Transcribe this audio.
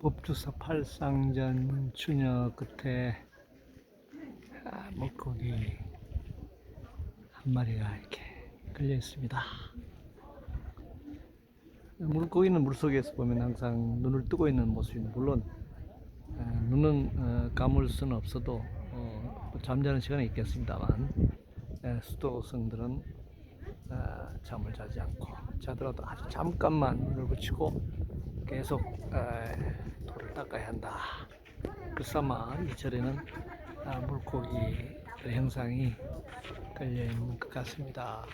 법주사 팔상전 추녀 끝에 아, 물고기 한 마리가 이렇게 걸려 있습니다. 물고기는 물속에서 보면 항상 눈을 뜨고 있는 모습입니다. 물론 어, 눈은 어, 감을 수는 없어도 어, 잠자는 시간이 있겠습니다만 에, 수도성들은 어, 잠을 자지 않고 자더라도 아주 잠깐만 눈을 붙이고 계속 에, 돌을 닦아야 한다. 그사마 이 절에는 아, 물고기 형상이 걸려 있는 것 같습니다.